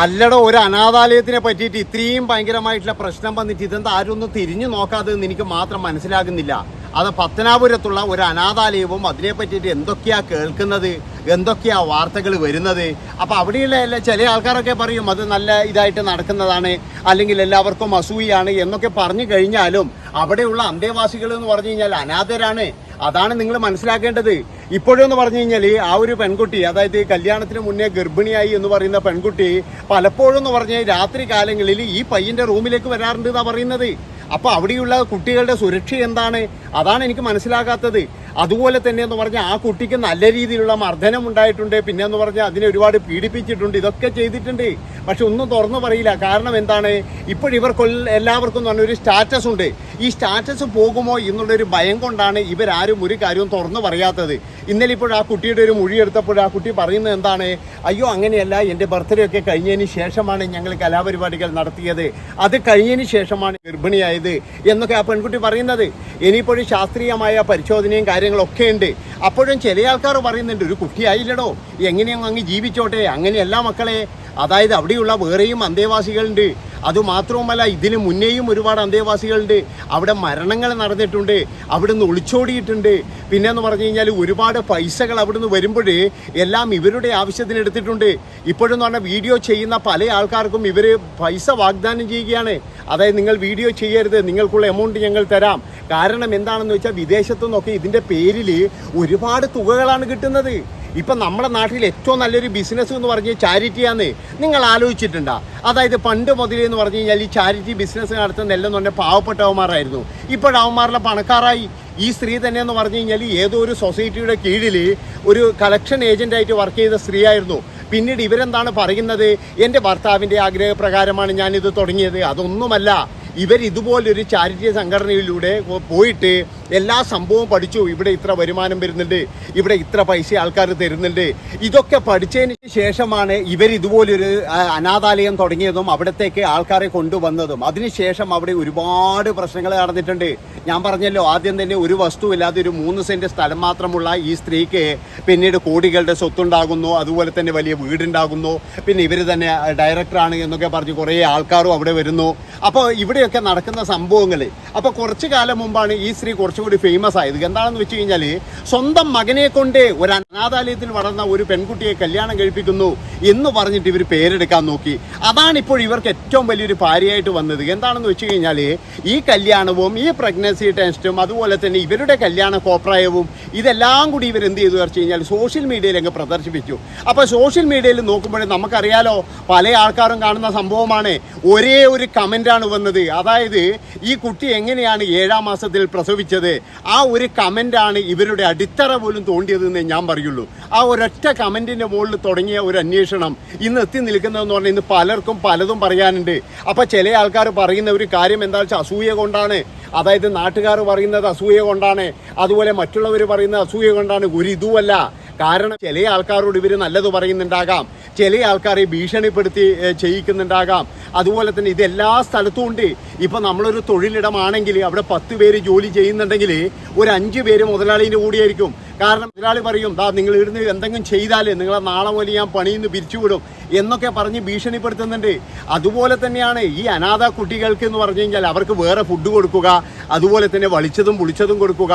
അല്ലടോ ഒരു അനാഥാലയത്തിനെ പറ്റിയിട്ട് ഇത്രയും ഭയങ്കരമായിട്ടുള്ള പ്രശ്നം വന്നിട്ട് ഇതെന്താ ആരും ഒന്ന് തിരിഞ്ഞു നോക്കാതെന്ന് എനിക്ക് മാത്രം മനസ്സിലാകുന്നില്ല. അത് പത്തനാപുരത്തുള്ള ഒരു അനാഥാലയവും അതിനെ പറ്റിയിട്ട് എന്തൊക്കെയാ കേൾക്കുന്നത് എന്തൊക്കെയാ വാർത്തകൾ വരുന്നത്? അപ്പോൾ അവിടെയുള്ള ചില ആൾക്കാരൊക്കെ പറയും അത് നല്ല ഇതായിട്ട് നടക്കുന്നതാണ് അല്ലെങ്കിൽ എല്ലാവർക്കും അസൂയാണ് എന്നൊക്കെ പറഞ്ഞു കഴിഞ്ഞാലും അവിടെയുള്ള അന്തേവാസികൾ എന്ന് പറഞ്ഞു കഴിഞ്ഞാൽ അനാഥരാണ്. അതാണ് നിങ്ങൾ മനസ്സിലാക്കേണ്ടത്. ഇപ്പോഴെന്ന് പറഞ്ഞു കഴിഞ്ഞാൽ ആ ഒരു പെൺകുട്ടി അതായത് കല്യാണത്തിന് മുന്നേ ഗർഭിണിയായി എന്ന് പറയുന്ന പെൺകുട്ടി പലപ്പോഴും എന്ന് പറഞ്ഞാൽ രാത്രി കാലങ്ങളിൽ ഈ പയ്യന്റെ റൂമിലേക്ക് വരാറുണ്ട് എന്നാ പറയുന്നത്. അപ്പൊ അവിടെയുള്ള കുട്ടികളുടെ സുരക്ഷ എന്താണ്? അതാണ് എനിക്ക് മനസ്സിലാകാത്തത്. അതുപോലെ തന്നെ എന്ന് പറഞ്ഞാൽ ആ കുട്ടിക്ക് നല്ല രീതിയിലുള്ള മർദ്ദനം ഉണ്ടായിട്ടുണ്ട്. പിന്നെ എന്ന് പറഞ്ഞാൽ അതിനെ ഒരുപാട് പീഡിപ്പിച്ചിട്ടുണ്ട്. ഇതൊക്കെ ചെയ്തിട്ടുണ്ട്. പക്ഷെ ഒന്നും തുറന്നു പറയില്ല. കാരണം എന്താണ്? ഇപ്പോഴിവർക്ക് എല്ലാവർക്കും എന്ന് പറഞ്ഞ ഒരു സ്റ്റാറ്റസ് ഉണ്ട്. ഈ സ്റ്റാറ്റസ് പോകുമോ എന്നുള്ളൊരു ഭയം കൊണ്ടാണ് ഇവരാരും ഒരു കാര്യവും തുറന്നു പറയാത്തത്. ഇന്നലെ ഇപ്പോൾ ആ കുട്ടിയുടെ ഒരു മൊഴി എടുത്തപ്പോൾ ആ കുട്ടി പറയുന്നത് എന്താണ്? അയ്യോ അങ്ങനെയല്ല. എന്റെ ബർത്ത്ഡേ ഒക്കെ കഴിഞ്ഞതിന് ശേഷമാണ് ഞങ്ങൾ കലാപരിപാടികൾ നടത്തിയത്. അത് കഴിഞ്ഞതിന് ശേഷമാണ് ഗർഭിണിയായത് എന്നൊക്കെ ആ പെൺകുട്ടി പറയുന്നത്. ഇനിയിപ്പോഴും ശാസ്ത്രീയമായ പരിശോധനയും കാര്യങ്ങളൊക്കെ ഉണ്ട്. അപ്പോഴും ചില ആൾക്കാർ പറയുന്നുണ്ട് ഒരു കുട്ടിയായില്ലടോ. എങ്ങനെയും അങ്ങ് ജീവിച്ചോട്ടെ. അങ്ങനെയല്ല മക്കളെ. അതായത് അവിടെയുള്ള വേറെയും അന്തേവാസികളുണ്ട്. അതുമാത്രവുമല്ല ഇതിന് മുന്നേയും ഒരുപാട് അന്തേവാസികളുണ്ട്. അവിടെ മരണങ്ങൾ നടന്നിട്ടുണ്ട് അവിടുന്ന് ഒളിച്ചോടിയിട്ടുണ്ട്. പിന്നെ എന്ന് പറഞ്ഞു കഴിഞ്ഞാൽ ഒരുപാട് പൈസകൾ അവിടുന്ന് വരുമ്പോൾ എല്ലാം ഇവരുടെ ആവശ്യത്തിന് എടുത്തിട്ടുണ്ട്. ഇപ്പോഴെന്ന് പറഞ്ഞാൽ വീഡിയോ ചെയ്യുന്ന പല ആൾക്കാർക്കും ഇവർ പൈസ വാഗ്ദാനം ചെയ്യുകയാണ്. അതായത് നിങ്ങൾ വീഡിയോ ചെയ്യരുത് നിങ്ങൾക്കുള്ള എമൗണ്ട് ഞങ്ങൾ തരാം. കാരണം എന്താണെന്ന് വെച്ചാൽ വിദേശത്തു നിന്നൊക്കെ ഇതിന്റെ പേരിൽ ഒരുപാട് തുകകളാണ് കിട്ടുന്നത്. ഇപ്പം നമ്മുടെ നാട്ടിൽ ഏറ്റവും നല്ലൊരു ബിസിനസ് എന്ന് പറഞ്ഞാൽ ചാരിറ്റിയാന്ന് നിങ്ങൾ ആലോചിച്ചിട്ടുണ്ടോ. അതായത് പണ്ട് മുതലേ എന്ന് പറഞ്ഞു കഴിഞ്ഞാൽ ഈ ചാരിറ്റി ബിസിനസ് നടത്തുന്ന എല്ലാം തന്നെ പാവപ്പെട്ടവന്മാരായിരുന്നു. ഇപ്പോൾ അവന്മാരുടെ പണക്കാരായി. ഈ സ്ത്രീ തന്നെ എന്ന് പറഞ്ഞു കഴിഞ്ഞാൽ ഏതോ ഒരു സൊസൈറ്റിയുടെ കീഴിൽ ഒരു കളക്ഷൻ ഏജന്റായിട്ട് വർക്ക് ചെയ്ത സ്ത്രീയായിരുന്നു. പിന്നീട് ഇവരെന്താണ് പറയുന്നത്? എന്റെ ഭർത്താവിന്റെ ആഗ്രഹപ്രകാരമാണ് ഞാനിത് തുടങ്ങിയത്. അതൊന്നുമല്ല. ഇവർ ഇതുപോലൊരു ചാരിറ്റി സംഘടനയിലൂടെ പോയിട്ട് എല്ലാ സംഭവവും പഠിച്ചു. ഇവിടെ ഇത്ര വരുമാനം വരുന്നുണ്ട്. ഇവിടെ ഇത്ര പൈസ ആൾക്കാർ തരുന്നുണ്ട്. ഇതൊക്കെ പഠിച്ചതിന് ശേഷമാണ് ഇവർ ഇതുപോലൊരു അനാഥാലയം തുടങ്ങിയതും അവിടത്തേക്ക് ആൾക്കാരെ കൊണ്ടുവന്നതും. അതിനുശേഷം അവിടെ ഒരുപാട് പ്രശ്നങ്ങൾ നടന്നിട്ടുണ്ട്. ഞാൻ പറഞ്ഞല്ലോ ആദ്യം തന്നെ ഒരു വസ്തുവില്ലാതെ ഒരു മൂന്ന് സെന്റ് സ്ഥലം മാത്രമുള്ള ഈ സ്ത്രീക്ക് പിന്നീട് കോടികളുടെ സ്വത്തുണ്ടാകുന്നു അതുപോലെ തന്നെ വലിയ വീടുണ്ടാകുന്നു. പിന്നെ ഇവർ തന്നെ ഡയറക്ടറാണ് എന്നൊക്കെ പറഞ്ഞ് കുറേ ആൾക്കാരും അവിടെ വരുന്നു. അപ്പോൾ ഇവിടെയൊക്കെ നടക്കുന്ന സംഭവങ്ങൾ അപ്പോൾ കുറച്ച് കാലം മുമ്പാണ് ഈ സ്ത്രീ കുറച്ചുകൂടി ഫേമസ് ആയത്. എന്താണെന്ന് വെച്ച് കഴിഞ്ഞാൽ സ്വന്തം മകനെ കൊണ്ട് ഒരു അനാഥാലയത്തിൽ വളർന്ന ഒരു പെൺകുട്ടിയെ കല്യാണം കഴിപ്പിക്കുന്നു എന്ന് പറഞ്ഞിട്ട് ഇവർ പേരെടുക്കാൻ നോക്കി. അതാണ് ഇപ്പോൾ ഇവർക്ക് ഏറ്റവും വലിയൊരു ഭാര്യയായിട്ട് വന്നത്. എന്താണെന്ന് വെച്ച് കഴിഞ്ഞാൽ ഈ കല്യാണവും ഈ പ്രഗ്നൻസി ടെസ്റ്റും അതുപോലെ തന്നെ ഇവരുടെ കല്യാണ കോപ്രായവും ഇതെല്ലാം കൂടി ഇവർ എന്ത് ചെയ്തു വെച്ച് കഴിഞ്ഞാൽ സോഷ്യൽ മീഡിയയിൽ അങ്ങ് പ്രദർശിപ്പിച്ചു. അപ്പോൾ സോഷ്യൽ മീഡിയയിൽ നോക്കുമ്പോഴേ നമുക്കറിയാലോ പല ആൾക്കാരും കാണുന്ന സംഭവമാണ്. ഒരേ ഒരു കമന്റാണ് വന്നത്. അതായത് ഈ കുട്ടി എങ്ങനെയാണ് ഏഴാം മാസത്തിൽ പ്രസവിച്ചത്? ആ ഒരു കമന്റാണ് ഇവരുടെ അടിത്തറ പോലും തോണ്ടിയതെന്ന് ഞാൻ പറയുള്ളൂ. ആ ഒരൊറ്റ കമന്റിന്റെ മുകളിൽ തുടങ്ങിയ ഒരു അന്വേഷണം ഇന്ന് എത്തി നിൽക്കുന്നതെന്ന് പറഞ്ഞാൽ ഇന്ന് പലർക്കും പലതും പറയാനുണ്ട്. അപ്പോൾ ചില ആൾക്കാർ പറയുന്ന ഒരു കാര്യം എന്താ വെച്ചാൽ അസൂയ കൊണ്ടാണ്. അതായത് നാട്ടുകാർ പറയുന്നത് അസൂയ കൊണ്ടാണ്. അതുപോലെ മറ്റുള്ളവർ പറയുന്ന അസൂയ കൊണ്ടാണ് ഒരു ഇതുമല്ല. കാരണം ചില ആൾക്കാരോട് ഇവർ നല്ലത് പറയുന്നുണ്ടാകാം. ചില ആൾക്കാരെ ഭീഷണിപ്പെടുത്തി ചെയ്യിക്കുന്നുണ്ടാകാം. അതുപോലെ തന്നെ ഇതെല്ലാ സ്ഥലത്തും ഉണ്ട്. ഇപ്പം നമ്മളൊരു തൊഴിലിടമാണെങ്കിൽ അവിടെ പത്ത് പേര് ജോലി ചെയ്യുന്നുണ്ടെങ്കിൽ ഒരു അഞ്ച് പേര് മുതലാളിന്റെ കൂടിയായിരിക്കും. കാരണം മുതലാളി പറയും ദാ നിങ്ങൾ ഇവിടുന്ന് എന്തെങ്കിലും ചെയ്താൽ നിങ്ങളെ നാളെ മുതൽ ഞാൻ പണിയിൽ നിന്ന് പിരിച്ചുവിടും എന്നൊക്കെ പറഞ്ഞ് ഭീഷണിപ്പെടുത്തുന്നുണ്ട്. അതുപോലെ തന്നെയാണ് ഈ അനാഥ കുട്ടികൾക്ക് എന്ന് പറഞ്ഞു കഴിഞ്ഞാൽ അവർക്ക് വേറെ ഫുഡ് കൊടുക്കുക അതുപോലെ തന്നെ വളിച്ചതും പുളിച്ചതും കൊടുക്കുക.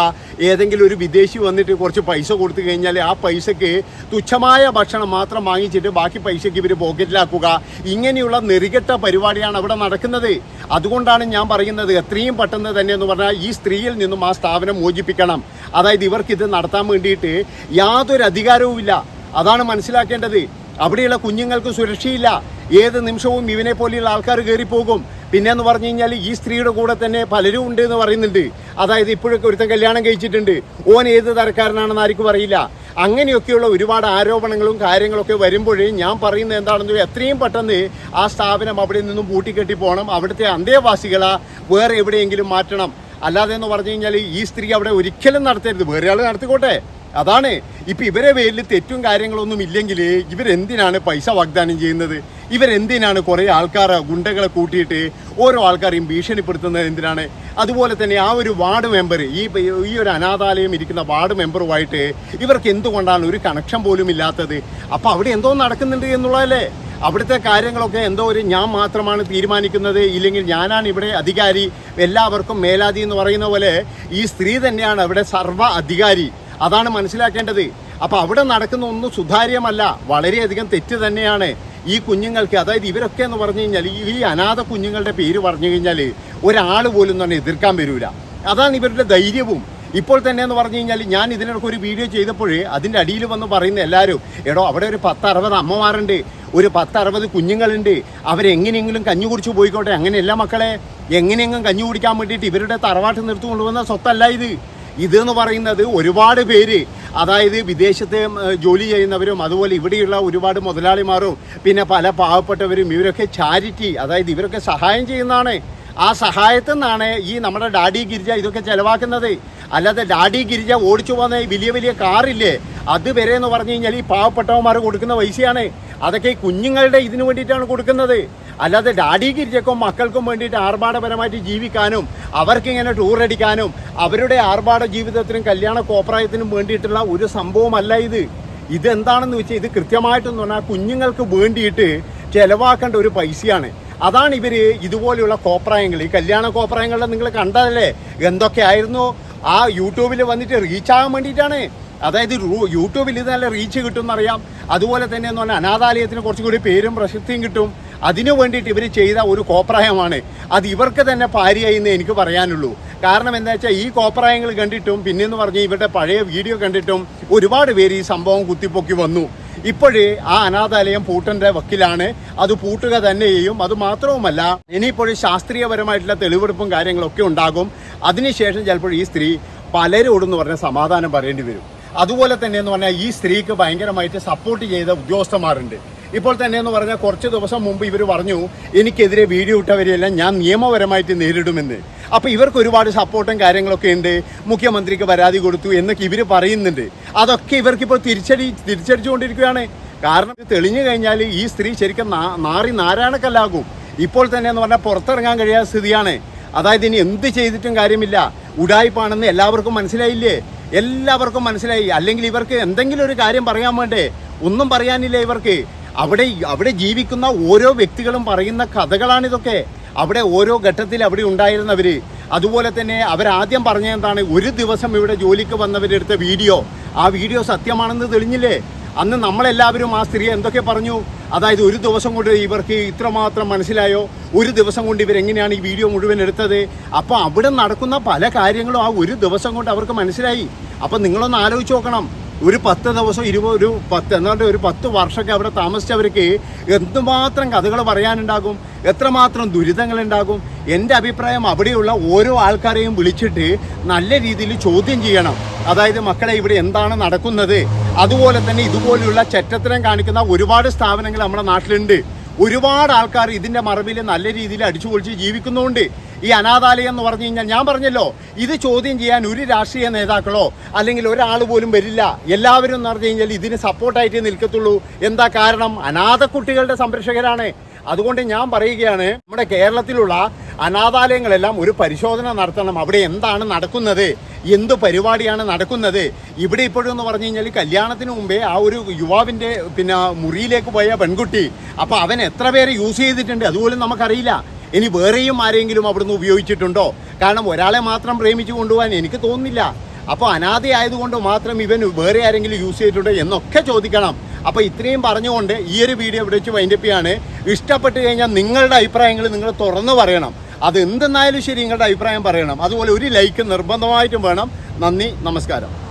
ഏതെങ്കിലും ഒരു വിദേശി വന്നിട്ട് കുറച്ച് പൈസ കൊടുത്തു കഴിഞ്ഞാൽ ആ പൈസക്ക് തുച്ഛമായ ഭക്ഷണം മാത്രം വാങ്ങിച്ചിട്ട് ബാക്കി പൈസയ്ക്ക് ഇവർ പോക്കറ്റിലാക്കുക ഇങ്ങനെയുള്ള നെറികെട്ട പരിപാടിയാണ് അവിടെ നടക്കുന്നത്. അതുകൊണ്ടാണ് ഞാൻ പറയുന്നത് എത്രയും പെട്ടെന്ന് തന്നെ എന്ന് പറഞ്ഞാൽ ഈ സ്ത്രീയിൽ നിന്നും ആ സ്ഥാപനം മോചിപ്പിക്കണം. അതായത് ഇവർക്കിത് നടത്താൻ വേണ്ടിയിട്ട് യാതൊരു അധികാരവുമില്ല അതാണ് മനസ്സിലാക്കേണ്ടത്. അവിടെയുള്ള കുഞ്ഞുങ്ങൾക്ക് സുരക്ഷയില്ല. ഏത് നിമിഷവും ഇവനെ പോലെയുള്ള ആൾക്കാർ കയറിപ്പോകും. പിന്നെ എന്ന് പറഞ്ഞു കഴിഞ്ഞാൽ ഈ സ്ത്രീയുടെ കൂടെ തന്നെ പലരും ഉണ്ട് എന്ന് പറയുന്നുണ്ട്. അതായത് ഇപ്പോഴൊക്കെ ഒരുത്തൻ കല്യാണം കഴിച്ചിട്ടുണ്ട്. ഓൻ ഏത് തരക്കാരനാണെന്ന് ആർക്കും അറിയില്ല. അങ്ങനെയൊക്കെയുള്ള ഒരുപാട് ആരോപണങ്ങളും കാര്യങ്ങളൊക്കെ വരുമ്പോഴേ ഞാൻ പറയുന്നത് എന്താണെന്ന് എത്രയും പെട്ടെന്ന് ആ സ്ഥാപനം അവിടെ നിന്നും പൂട്ടിക്കെട്ടി പോകണം അവിടുത്തെ അന്തേവാസികളെ വേറെ എവിടെയെങ്കിലും മാറ്റണം. അല്ലാതെ എന്ന് പറഞ്ഞു കഴിഞ്ഞാൽ ഈ സ്ത്രീ അവിടെ ഒരിക്കലും നടത്തരുത്. വേറെ ആൾ നടത്തിക്കോട്ടെ. അതാണ്. ഇപ്പൊ ഇവരെ പേരിൽ തെറ്റും കാര്യങ്ങളൊന്നും ഇല്ലെങ്കിൽ ഇവരെന്തിനാണ് പൈസ വാഗ്ദാനം ചെയ്യുന്നത്? ഇവരെന്തിനാണ് കുറേ ആൾക്കാർ ഗുണ്ടകളെ കൂട്ടിയിട്ട് ഓരോ ആൾക്കാരെയും ഭീഷണിപ്പെടുത്തുന്നത് എന്തിനാണ്? അതുപോലെ തന്നെ ആ ഒരു വാർഡ് മെമ്പർ ഈ ഈ ഒരു അനാഥാലയം ഇരിക്കുന്ന വാർഡ് മെമ്പറുമായിട്ട് ഇവർക്ക് എന്തുകൊണ്ടാണ് ഒരു കണക്ഷൻ പോലും ഇല്ലാത്തത്? അപ്പോൾ അവിടെ എന്തോ നടക്കുന്നുണ്ട് എന്നുള്ളതല്ലേ? അവിടുത്തെ കാര്യങ്ങളൊക്കെ എന്തോ ഒരു ഞാൻ മാത്രമാണ് തീരുമാനിക്കുന്നത് ഇല്ലെങ്കിൽ ഞാനാണ് ഇവിടെ അധികാരി എല്ലാവർക്കും മേലാതി എന്ന് പറയുന്ന പോലെ ഈ സ്ത്രീ തന്നെയാണ് അവിടെ സർവ അധികാരി. അതാണ് മനസ്സിലാക്കേണ്ടത്. അപ്പോൾ അവിടെ നടക്കുന്ന ഒന്നും സുതാര്യമല്ല. വളരെയധികം തെറ്റ് തന്നെയാണ് ഈ കുഞ്ഞുങ്ങൾക്ക്. അതായത് ഇവരൊക്കെ എന്ന് പറഞ്ഞു കഴിഞ്ഞാൽ ഈ അനാഥ കുഞ്ഞുങ്ങളുടെ പേര് പറഞ്ഞു കഴിഞ്ഞാൽ ഒരാൾ പോലും തന്നെ എതിർക്കാൻ വരില്ല അതാണ് ഇവരുടെ ധൈര്യവും. ഇപ്പോൾ തന്നെ എന്ന് പറഞ്ഞു കഴിഞ്ഞാൽ ഞാൻ ഇതിനിടയ്ക്ക് ഒരു വീഡിയോ ചെയ്തപ്പോൾ അതിന്റെ അടിയിൽ വന്ന് പറയുന്ന എല്ലാവരും എടോ അവിടെ ഒരു പത്തറുപത് അമ്മമാരുണ്ട് ഒരു പത്തറുപത് കുഞ്ഞുങ്ങളുണ്ട്. അവരെങ്ങനെയെങ്കിലും കഞ്ഞി കുടിച്ച് പോയിക്കോട്ടെ. അങ്ങനെയല്ല മക്കളെ എങ്ങനെയെങ്കിലും കഞ്ഞി കുടിക്കാൻ വേണ്ടിയിട്ട് ഇവരുടെ തറവാട്ട് നിർത്തി കൊണ്ടുവന്ന സ്വത്തല്ല ഇത്. ഇതെന്ന് പറയുന്നത് ഒരുപാട് പേര് അതായത് വിദേശത്തെ ജോലി ചെയ്യുന്നവരും അതുപോലെ ഇവിടെയുള്ള ഒരുപാട് മുതലാളിമാരും പിന്നെ പല പാവപ്പെട്ടവരും ഇവരൊക്കെ ചാരിറ്റി അതായത് ഇവരൊക്കെ സഹായം ചെയ്യുന്നതാണ്. ആ സഹായത്തിൽ നിന്നാണ് ഈ നമ്മുടെ ഡാഡി ഗിരിജ ഇതൊക്കെ ചിലവാക്കുന്നത്. അല്ലാതെ ഡാഡി ഗിരിജ ഓടിച്ചു പോകുന്ന വലിയ വലിയ കാറില്ലേ അത് വരെ എന്ന് പറഞ്ഞു കഴിഞ്ഞാൽ ഈ പാവപ്പെട്ടവന്മാർ കൊടുക്കുന്ന പൈസയാണ്. അതൊക്കെ ഈ കുഞ്ഞുങ്ങളുടെ ഇതിനു വേണ്ടിയിട്ടാണ് കൊടുക്കുന്നത്. അല്ലാതെ ഡാഡി ഗിരിജക്കും മക്കൾക്കും വേണ്ടിയിട്ട് ആർഭാടപരമായിട്ട് ജീവിക്കാനും അവർക്കിങ്ങനെ ടൂർ അടിക്കാനും അവരുടെ ആർഭാട ജീവിതത്തിനും കല്യാണ കോപ്രായത്തിനും വേണ്ടിയിട്ടുള്ള ഒരു സംഭവമല്ല ഇത്. ഇതെന്താണെന്ന് വെച്ചാൽ ഇത് കൃത്യമായിട്ടെന്ന് പറഞ്ഞാൽ കുഞ്ഞുങ്ങൾക്ക് വേണ്ടിയിട്ട് ചിലവാക്കേണ്ട ഒരു പൈസയാണ്. അതാണ് ഇവർ ഇതുപോലെയുള്ള കോപ്രായങ്ങൾ ഈ കല്യാണ കോപ്രായങ്ങളിൽ നിങ്ങൾ കണ്ടതല്ലേ? എന്തൊക്കെയായിരുന്നു ആ യൂട്യൂബിൽ വന്നിട്ട് റീച്ചാകാൻ വേണ്ടിയിട്ടാണ്. അതായത് യൂട്യൂബിൽ ഇത് നല്ല റീച്ച് കിട്ടും എന്നറിയാം. അതുപോലെ തന്നെ എന്ന് പറഞ്ഞാൽ അനാഥാലയത്തിന് കുറച്ചും കൂടി പേരും പ്രശസ്തിയും കിട്ടും. അതിനു വേണ്ടിയിട്ട് ഇവർ ചെയ്ത ഒരു കോപ്രായമാണ്. അത് ഇവർക്ക് തന്നെ പാരിയായി എന്ന് എനിക്ക് പറയാനുള്ളൂ. കാരണം എന്താ വെച്ചാൽ ഈ കോപ്രായങ്ങൾ കണ്ടിട്ടും പിന്നെന്ന് പറഞ്ഞ് ഇവരുടെ പഴയ വീഡിയോ കണ്ടിട്ടും ഒരുപാട് പേര് ഈ സംഭവം കുത്തിപ്പൊക്കി വന്നു. ഇപ്പോഴേ ആ അനാഥാലയം പൂട്ടന്റെ വക്കിലാണ്. അത് പൂട്ടുക തന്നെ ചെയ്യും. അത് മാത്രവുമല്ല ഇനിയിപ്പോൾ ശാസ്ത്രീയപരമായിട്ടുള്ള തെളിവെടുപ്പും കാര്യങ്ങളൊക്കെ ഉണ്ടാകും. അതിനുശേഷം ചിലപ്പോൾ ഈ സ്ത്രീ പലരോടെന്ന് പറഞ്ഞ സമാധാനം പറയേണ്ടി വരും. അതുപോലെ തന്നെ എന്ന് പറഞ്ഞാൽ ഈ സ്ത്രീക്ക് ഭയങ്കരമായിട്ട് സപ്പോർട്ട് ചെയ്ത ഉദ്യോഗസ്ഥന്മാരുണ്ട്. ഇപ്പോൾ തന്നെ എന്ന് പറഞ്ഞാൽ കുറച്ച് ദിവസം മുമ്പ് ഇവർ പറഞ്ഞു എനിക്കെതിരെ വീഡിയോ ഇട്ടവരെയെല്ലാം ഞാൻ നിയമപരമായിട്ട് നേരിടുമെന്ന്. അപ്പോൾ ഇവർക്ക് ഒരുപാട് സപ്പോർട്ടും കാര്യങ്ങളൊക്കെ ഉണ്ട്. മുഖ്യമന്ത്രിക്ക് പരാതി കൊടുത്തു എന്നൊക്കെ ഇവർ പറയുന്നുണ്ട്. അതൊക്കെ ഇവർക്കിപ്പോൾ തിരിച്ചടി തിരിച്ചടിച്ചുകൊണ്ടിരിക്കുകയാണ്. കാരണം തെളിഞ്ഞു കഴിഞ്ഞാൽ ഈ സ്ത്രീ ശരിക്കും നാറി നാരായണക്കല്ലാകും. ഇപ്പോൾ തന്നെ എന്ന് പറഞ്ഞാൽ പുറത്തിറങ്ങാൻ കഴിയാത്ത സ്ഥിതിയാണ്. അതായത് ഇനി എന്ത് ചെയ്തിട്ടും കാര്യമില്ല. ഉടായ്പാണെന്ന് എല്ലാവർക്കും മനസ്സിലായില്ലേ? എല്ലാവർക്കും മനസ്സിലായി. അല്ലെങ്കിൽ ഇവർക്ക് എന്തെങ്കിലും ഒരു കാര്യം പറയാൻ വേണ്ടേ? ഒന്നും പറയാനില്ല ഇവർക്ക്? അവിടെ അവിടെ ജീവിക്കുന്ന ഓരോ വ്യക്തികളും പറയുന്ന കഥകളാണിതൊക്കെ. അവിടെ ഓരോ ഘട്ടത്തിൽ അവിടെ ഉണ്ടായിരുന്നവർ അതുപോലെ തന്നെ അവരാദ്യം പറഞ്ഞ എന്താണ്? ഒരു ദിവസം ഇവിടെ ജോലിക്ക് വന്നവരെടുത്ത വീഡിയോ. ആ വീഡിയോ സത്യമാണെന്ന് തെളിഞ്ഞില്ലേ? അന്ന് നമ്മളെല്ലാവരും ആ സ്ത്രീ എന്തൊക്കെ പറഞ്ഞു? അതായത് ഒരു ദിവസം കൊണ്ട് ഇവർക്ക് ഇത്രമാത്രം മനസ്സിലായോ? ഒരു ദിവസം കൊണ്ട് ഇവരെങ്ങനെയാണ് ഈ വീഡിയോ മുഴുവൻ എടുത്തത്? അപ്പോൾ അവിടെ നടക്കുന്ന പല കാര്യങ്ങളും ആ ഒരു ദിവസം കൊണ്ട് അവർക്ക് മനസ്സിലായി. അപ്പോൾ നിങ്ങളൊന്ന് ആലോചിച്ച് നോക്കണം. ഒരു പത്ത് ദിവസം ഇരുപത് ഒരു പത്ത് എന്നാണ്ട് ഒരു പത്ത് വർഷമൊക്കെ അവിടെ താമസിച്ചവർക്ക് എന്തുമാത്രം കഥകൾ പറയാനുണ്ടാകും? എത്രമാത്രം ദുരിതങ്ങൾ ഉണ്ടാകും എന്റെ അഭിപ്രായം അവിടെയുള്ള ഓരോ ആൾക്കാരെയും വിളിച്ചിട്ട് നല്ല രീതിയിൽ ചോദ്യം ചെയ്യണം. അതായത് മക്കളെ ഇവിടെ എന്താണ് നടക്കുന്നത്? അതുപോലെ തന്നെ ഇതുപോലെയുള്ള ചറ്റത്തരം കാണിക്കുന്ന ഒരുപാട് സ്ഥാപനങ്ങൾ നമ്മുടെ നാട്ടിലുണ്ട്. ഒരുപാട് ആൾക്കാർ ഇതിന്റെ മറവിൽ നല്ല രീതിയിൽ അടിച്ചു പൊളിച്ച് ജീവിക്കുന്നുണ്ട്. ഈ അനാഥാലയം എന്ന് പറഞ്ഞു കഴിഞ്ഞാൽ ഞാൻ പറഞ്ഞല്ലോ ഇത് ചോദ്യം ചെയ്യാൻ ഒരു രാഷ്ട്രീയ നേതാക്കളോ അല്ലെങ്കിൽ ഒരാൾ പോലും വരില്ല. എല്ലാവരും എന്ന് പറഞ്ഞു കഴിഞ്ഞാൽ ഇതിന് സപ്പോർട്ടായിട്ട് നിൽക്കത്തുള്ളൂ. എന്താ കാരണം? അനാഥ കുട്ടികളുടെ സംരക്ഷകരാണ്. അതുകൊണ്ട് ഞാൻ പറയുകയാണ് നമ്മുടെ കേരളത്തിലുള്ള അനാഥാലയങ്ങളെല്ലാം ഒരു പരിശോധന നടത്തണം. അവിടെ എന്താണ് നടക്കുന്നത്? എന്ത് പരിപാടിയാണ് നടക്കുന്നത്? ഇവിടെ ഇപ്പോഴും എന്ന് പറഞ്ഞു കഴിഞ്ഞാൽ കല്യാണത്തിന് മുമ്പേ ആ ഒരു യുവാവിന്റെ പിന്നെ മുറിയിലേക്ക് പോയ പെൺകുട്ടി. അപ്പോൾ അവൻ എത്ര പേരെ യൂസ് ചെയ്തിട്ടുണ്ട്? അതുപോലും നമുക്കറിയില്ല. ഇനി വേറെയും ആരെങ്കിലും അവിടുന്ന് ഉപയോഗിച്ചിട്ടുണ്ടോ? കാരണം ഒരാളെ മാത്രം പ്രേമിച്ചു കൊണ്ടുപോകാൻ എനിക്ക് തോന്നുന്നില്ല. അപ്പോൾ അനാഥയായതുകൊണ്ട് മാത്രം ഇവൻ വേറെ ആരെങ്കിലും യൂസ് ചെയ്തിട്ടുണ്ടോ എന്നൊക്കെ ചോദിക്കണം. അപ്പോൾ ഇത്രയും പറഞ്ഞുകൊണ്ട് ഈ ഒരു വീഡിയോ ഇവിടെ വെച്ച് വൈൻഡപ്പ് ചെയ്യാണ്. ഇഷ്ടപ്പെട്ട് കഴിഞ്ഞാൽ നിങ്ങളുടെ അഭിപ്രായങ്ങൾ നിങ്ങൾ തുറന്നു പറയണം. അത് എന്തെന്നായാലും ശരി നിങ്ങളുടെ അഭിപ്രായം പറയണം. അതുപോലെ ഒരു ലൈക്ക് നിർബന്ധമായിട്ടും വേണം. നന്ദി നമസ്കാരം.